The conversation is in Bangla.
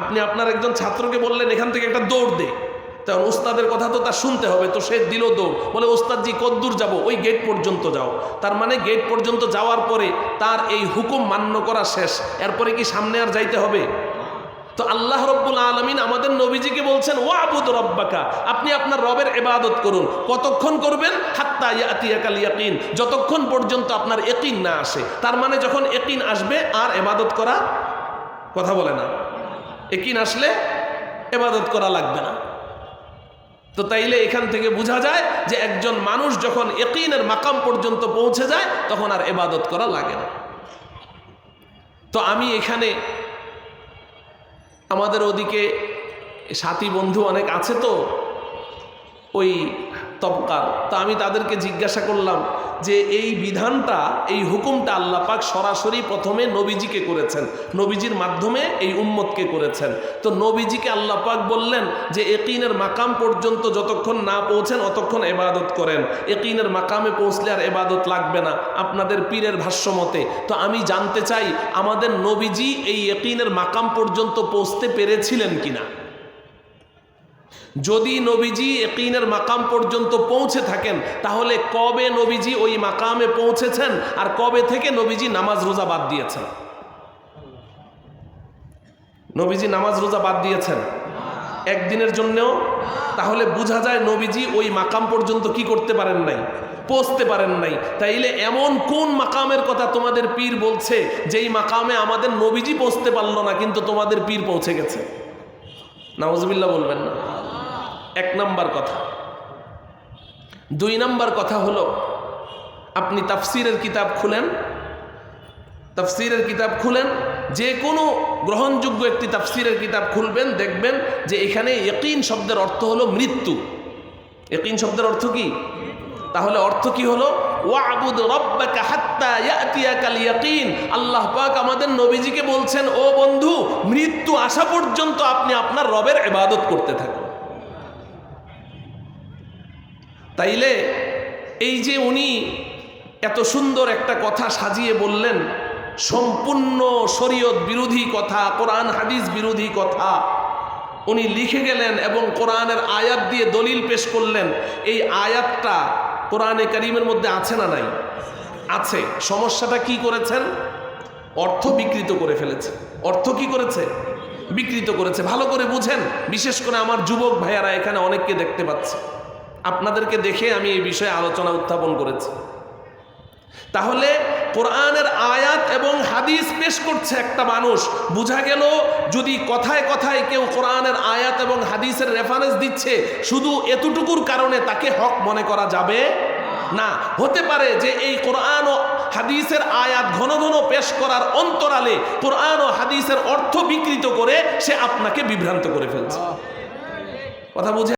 আপনি আপনার একজন ছাত্রকে বললেন, এখান থেকে একটা দৌড় দে। তখন ওস্তাদের কথা তো তার শুনতে হবে, তো সে দিল দৌড়। বলে ওস্তাদজি কদ্দূর যাব, ওই গেট পর্যন্ত যাও। তার মানে গেট পর্যন্ত যাওয়ার পরে তার এই হুকুম মান্য করা শেষ। এরপরে কি সামনে আর যাইতে হবে? তো আল্লাহ রব্বুল আলমিন আমাদের নবীজিকে বলছেন ও আবুদ রব্বাকা, আপনি আপনার রবের এবাদত করুন। কতক্ষণ করবেন? হাত্তা ইয়াতিয়াকাল ইয়াকিন। যতক্ষণ পর্যন্ত আপনার একিন না আসে। তার মানে যখন একিন আসবে, আর এবাদত করা কথা বলে না। একিন আসলে এবাদত করা লাগবে না। তো তাইলে এখান থেকে বোঝা যায় যে একজন মানুষ যখন একিনের মাকাম পর্যন্ত পৌঁছে যায়, তখন আর এবাদত করা লাগে না। তো আমি এখানে আমাদের ওদিকে সাথী বন্ধু অনেক আছে তো, ওই তবকার তা আমি তাদেরকে জিজ্ঞাসা করলাম যে এই বিধানটা, এই হুকুমটা আল্লাহ পাক সরাসরি প্রথমে নবীজিকে করেছেন। নবীজির মাধ্যমে এই উম্মতকে করেছেন। তো নবীজিকে আল্লাহ পাক বললেন যে একিনের মাকাম পর্যন্ত যতক্ষণ না পৌঁছেন অতক্ষণ এবাদত করেন। একিনের মাকামে পৌঁছলে আর এবাদত লাগবে না আপনাদের পীরের ভাষ্যমতে তো আমি জানতে চাই, আমাদের নবীজি এই একিনের মাকাম পর্যন্ত পৌঁছতে পেরেছিলেন কিনা? যদি নবীজি একিনের মাকাম পর্যন্ত পৌঁছে থাকেন, তাহলে কবে নবীজি ওই মাকামে পৌঁছেছেন আর কবে থেকে নবীজি নামাজ রোজা বাদ দিয়েছেন? নবীজি নামাজ রোজা বাদ দিয়েছেন একদিনের জন্যেও? তাহলে বোঝা যায় নবীজি ওই মাকাম পর্যন্ত কি করতে পারেন নাই, পৌঁছতে পারেন নাই। তাইলে এমন কোন মাকামের কথা তোমাদের পীর বলছে, যেই মাকামে আমাদের নবীজি পৌঁছতে পারল না, কিন্তু তোমাদের পীর পৌঁছে গেছে? নাওজবিল্লা বলবেন না। এক নাম্বার কথা। দুই নাম্বার কথা হলো, আপনি তাফসিরের কিতাব খুলেন, তাফসিরের কিতাব খুলেন, যে কোনো গ্রহণযোগ্য একটি তাফসিরের কিতাব খুলবেন, দেখবেন যে এখানে ইকিন শব্দের অর্থ হলো মৃত্যু। ইকিন শব্দের অর্থ কি? তাহলে অর্থ কি হলো? ইয়াকিন। আল্লাহ পাক আমাদের নবীজিকে বলছেন, ও বন্ধু, মৃত্যু আসা পর্যন্ত আপনি আপনার রবের ইবাদত করতে থাকুন। তাইলে এই যে উনি এত সুন্দর একটা কথা সাজিয়ে বললেন, সম্পূর্ণ শরীয়ত বিরোধী কথা, কোরআন, হাদিস বিরোধী কথা, উনি লিখে গেলেন এবং কোরআনের আয়াত দিয়ে দলিল পেশ করলেন, এই আয়াতটা কোরআনে করিমের মধ্যে আছে না নাই? আছে। সমস্যাটা কি করেছেন? অর্থ বিকৃত করে ফেলেছে। অর্থ কি করেছে? বিকৃত করেছে। ভালো করে বুঝেন, বিশেষ করে আমার যুবক ভাইয়ারা এখানে অনেককে দেখতে পাচ্ছে। আপনাদেরকে দেখে আমি এই বিষয়ে আলোচনা উত্থাপন করেছি। তাহলে কোরআনের আয়াত এবং হাদিস পেশ করছে একটা মানুষ। বোঝা গেল যদি কথায় কথায় কেউ কোরআনের আয়াত এবং হাদিসের রেফারেন্স দিচ্ছে, শুধু এতটুকুর কারণে তাকে হক মনে করা যাবে? না, হতে পারে যে এই কোরআন ও হাদিসের আয়াত ঘন ঘন পেশ করার অন্তরালে কোরআন ও হাদিসের অর্থ বিকৃত করে সে আপনাকে বিভ্রান্ত করে ফেলছে। কথা বুঝে